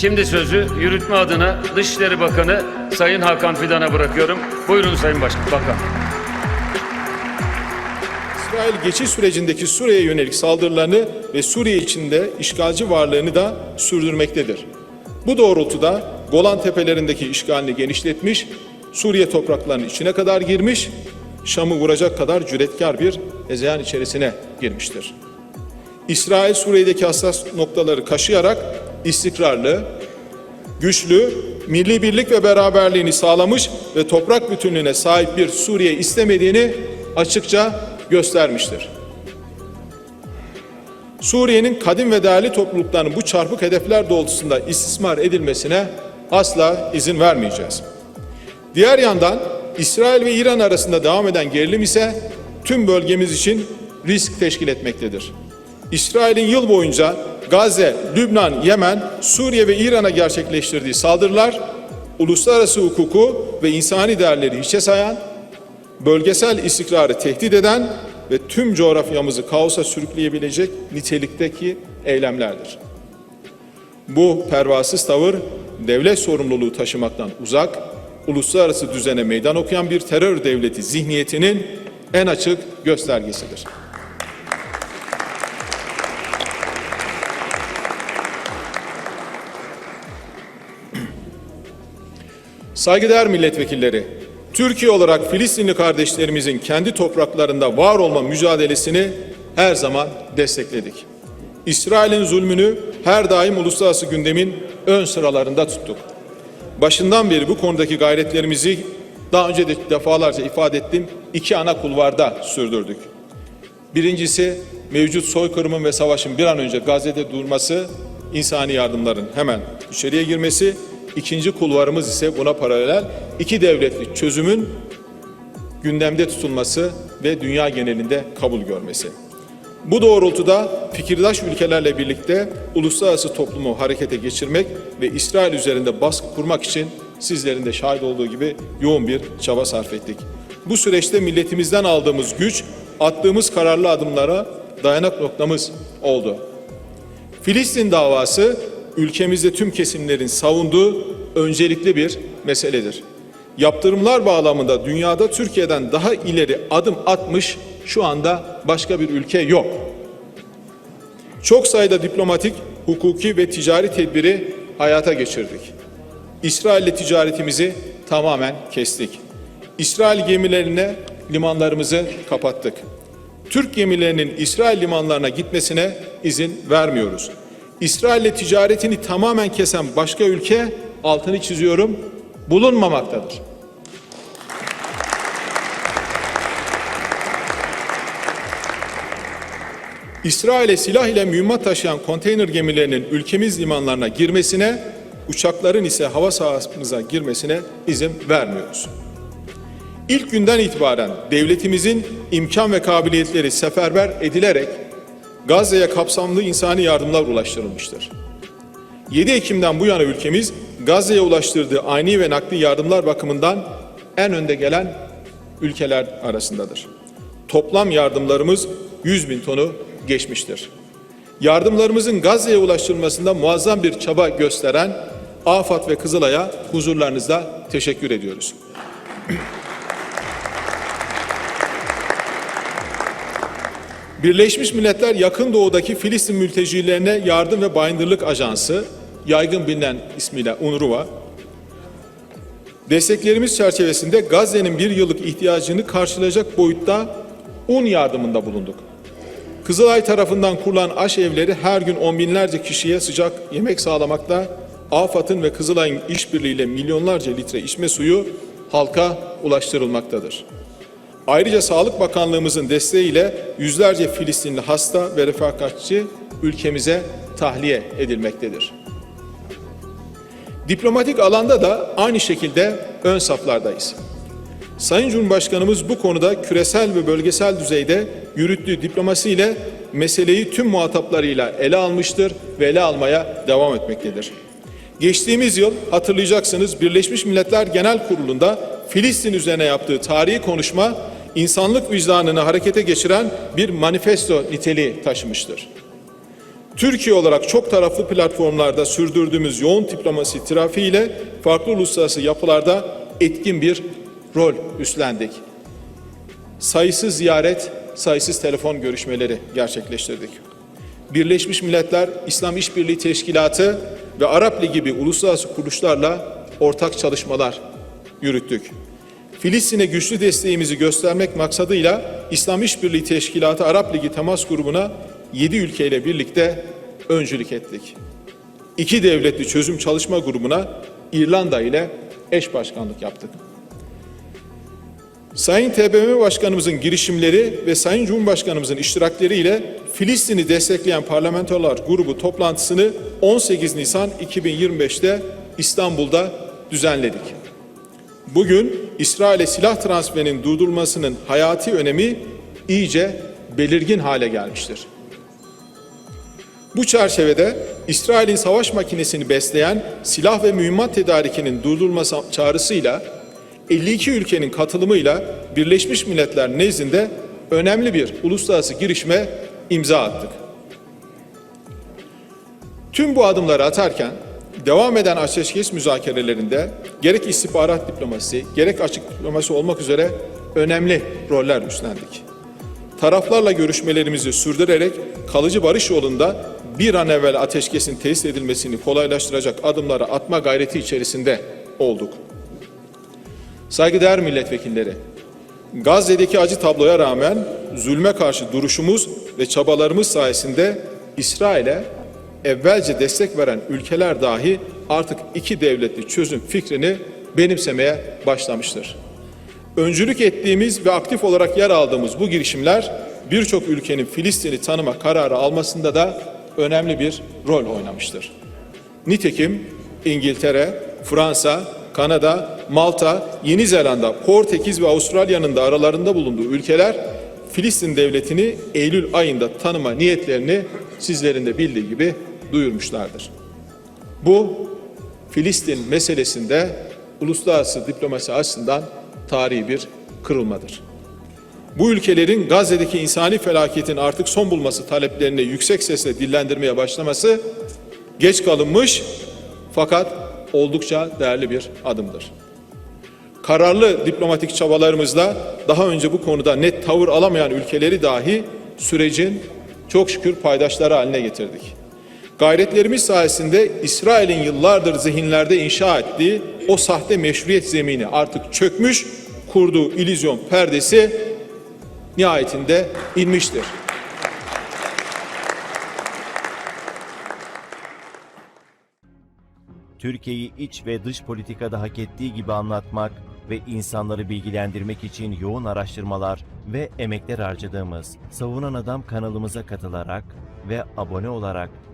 Şimdi sözü yürütme adına Dışişleri Bakanı Sayın Hakan Fidan'a bırakıyorum. Buyurun Sayın Başkan. Bakan. İsrail geçiş sürecindeki Suriye'ye yönelik saldırılarını ve Suriye içinde işgalci varlığını da sürdürmektedir. Bu doğrultuda Golan Tepelerindeki işgalini genişletmiş, Suriye topraklarının içine kadar girmiş, Şam'ı vuracak kadar cüretkar bir ezeyan içerisine girmiştir. İsrail Suriye'deki hassas noktaları kaşıyarak istikrarlı, güçlü, milli birlik ve beraberliğini sağlamış ve toprak bütünlüğüne sahip bir Suriye istemediğini açıkça göstermiştir. Suriye'nin kadim ve değerli topluluklarının bu çarpık hedefler doğrultusunda istismar edilmesine asla izin vermeyeceğiz. Diğer yandan İsrail ve İran arasında devam eden gerilim ise tüm bölgemiz için risk teşkil etmektedir. İsrail'in yıl boyunca Gazze, Lübnan, Yemen, Suriye ve İran'a gerçekleştirdiği saldırılar uluslararası hukuku ve insani değerleri hiçe sayan, bölgesel istikrarı tehdit eden ve tüm coğrafyamızı kaosa sürükleyebilecek nitelikteki eylemlerdir. Bu pervasız tavır devlet sorumluluğu taşımaktan uzak, uluslararası düzene meydan okuyan bir terör devleti zihniyetinin en açık göstergesidir. Saygıdeğer milletvekilleri, Türkiye olarak Filistinli kardeşlerimizin kendi topraklarında var olma mücadelesini her zaman destekledik. İsrail'in zulmünü her daim uluslararası gündemin ön sıralarında tuttuk. Başından beri bu konudaki gayretlerimizi daha önce de defalarca ifade ettim. iki ana kulvarda sürdürdük. Birincisi mevcut soykırımın ve savaşın bir an önce Gazze'de durması, insani yardımların hemen içeriye girmesi. İkinci kulvarımız ise buna paralel iki devletli çözümün gündemde tutulması ve dünya genelinde kabul görmesi. Bu doğrultuda fikirdaş ülkelerle birlikte uluslararası toplumu harekete geçirmek ve İsrail üzerinde baskı kurmak için sizlerin de şahit olduğu gibi yoğun bir çaba sarf ettik. Bu süreçte milletimizden aldığımız güç, attığımız kararlı adımlara dayanak noktamız oldu. Filistin davası ülkemizde tüm kesimlerin savunduğu öncelikli bir meseledir. Yaptırımlar bağlamında dünyada Türkiye'den daha ileri adım atmış şu anda başka bir ülke yok. Çok sayıda diplomatik, hukuki ve ticari tedbiri hayata geçirdik. İsrail'le ticaretimizi tamamen kestik. İsrail gemilerine limanlarımızı kapattık. Türk gemilerinin İsrail limanlarına gitmesine izin vermiyoruz. İsrail'le ticaretini tamamen kesen başka ülke altını çiziyorum bulunmamaktadır. İsrail'e silah ile mühimmat taşıyan konteyner gemilerinin ülkemiz limanlarına girmesine, uçakların ise hava sahamıza girmesine izin vermiyoruz. İlk günden itibaren devletimizin imkan ve kabiliyetleri seferber edilerek Gazze'ye kapsamlı insani yardımlar ulaştırılmıştır. 7 Ekim'den bu yana ülkemiz Gazze'ye ulaştırdığı ani ve nakli yardımlar bakımından en önde gelen ülkeler arasındadır. Toplam yardımlarımız 100 bin tonu geçmiştir. Yardımlarımızın Gazze'ye ulaştırılmasında muazzam bir çaba gösteren AFAD ve Kızılay'a huzurlarınızda teşekkür ediyoruz. Birleşmiş Milletler Yakın Doğu'daki Filistin mültecilerine yardım ve bayındırlık ajansı, yaygın bilinen ismiyle UNRWA, desteklerimiz çerçevesinde Gazze'nin bir yıllık ihtiyacını karşılayacak boyutta un yardımında bulunduk. Kızılay tarafından kurulan aş evleri her gün on binlerce kişiye sıcak yemek sağlamakta, AFAD'ın ve Kızılay'ın işbirliğiyle milyonlarca litre içme suyu halka ulaştırılmaktadır. Ayrıca Sağlık Bakanlığımızın desteğiyle yüzlerce Filistinli hasta ve refakatçi ülkemize tahliye edilmektedir. Diplomatik alanda da aynı şekilde ön saflardayız. Sayın Cumhurbaşkanımız bu konuda küresel ve bölgesel düzeyde yürüttüğü diplomasiyle meseleyi tüm muhataplarıyla ele almıştır ve ele almaya devam etmektedir. Geçtiğimiz yıl hatırlayacaksınız Birleşmiş Milletler Genel Kurulu'nda Filistin üzerine yaptığı tarihi konuşma insanlık vicdanını harekete geçiren bir manifesto niteliği taşımıştır. Türkiye olarak çok taraflı platformlarda sürdürdüğümüz yoğun diplomasi trafiğiyle farklı uluslararası yapılarda etkin bir rol üstlendik. Sayısız ziyaret, sayısız telefon görüşmeleri gerçekleştirdik. Birleşmiş Milletler İslam İşbirliği Teşkilatı ve Arap Ligi gibi uluslararası kuruluşlarla ortak çalışmalar yürüttük. Filistin'e güçlü desteğimizi göstermek maksadıyla İslam İşbirliği Teşkilatı Arap Ligi Temas Grubu'na 7 ülkeyle birlikte öncülük ettik. İki devletli çözüm çalışma grubuna İrlanda ile eş başkanlık yaptık. Sayın TBMM Başkanımızın girişimleri ve Sayın Cumhurbaşkanımızın iştirakleriyle Filistin'i destekleyen parlamentolar grubu toplantısını 18 Nisan 2025'te İstanbul'da düzenledik. Bugün İsrail'e silah transferinin durdurulmasının hayati önemi iyice belirgin hale gelmiştir. Bu çerçevede İsrail'in savaş makinesini besleyen silah ve mühimmat tedarikinin durdurulması çağrısıyla 52 ülkenin katılımıyla Birleşmiş Milletler nezdinde önemli bir uluslararası girişime imza attık. Tüm bu adımları atarken devam eden ateşkes müzakerelerinde gerek istihbarat diplomasisi gerek açık diplomasi olmak üzere önemli roller üstlendik. Taraflarla görüşmelerimizi sürdürerek kalıcı barış yolunda bir an evvel ateşkesin tesis edilmesini kolaylaştıracak adımları atma gayreti içerisinde olduk. Saygıdeğer milletvekilleri, Gazze'deki acı tabloya rağmen zulme karşı duruşumuz ve çabalarımız sayesinde İsrail'e evvelce destek veren ülkeler dahi artık iki devletli çözüm fikrini benimsemeye başlamıştır. Öncülük ettiğimiz ve aktif olarak yer aldığımız bu girişimler birçok ülkenin Filistin'i tanıma kararı almasında da önemli bir rol oynamıştır. Nitekim İngiltere, Fransa, Kanada, Malta, Yeni Zelanda, Portekiz ve Avustralya'nın da aralarında bulunduğu ülkeler Filistin devletini Eylül ayında tanıma niyetlerini sizlerin de bildiği gibi duyurmuşlardır. Bu Filistin meselesinde uluslararası diplomasi açısından tarihi bir kırılmadır. Bu ülkelerin Gazze'deki insani felaketin artık son bulması taleplerini yüksek sesle dillendirmeye başlaması geç kalınmış fakat oldukça değerli bir adımdır. Kararlı diplomatik çabalarımızla daha önce bu konuda net tavır alamayan ülkeleri dahi sürecin çok şükür paydaşları haline getirdik. Gayretlerimiz sayesinde İsrail'in yıllardır zihinlerde inşa ettiği o sahte meşruiyet zemini artık çökmüş, kurduğu illüzyon perdesi nihayetinde inmiştir. Türkiye'yi iç ve dış politikada hak ettiği gibi anlatmak ve insanları bilgilendirmek için yoğun araştırmalar ve emekler harcadığımız Savunan Adam kanalımıza katılarak ve abone olarak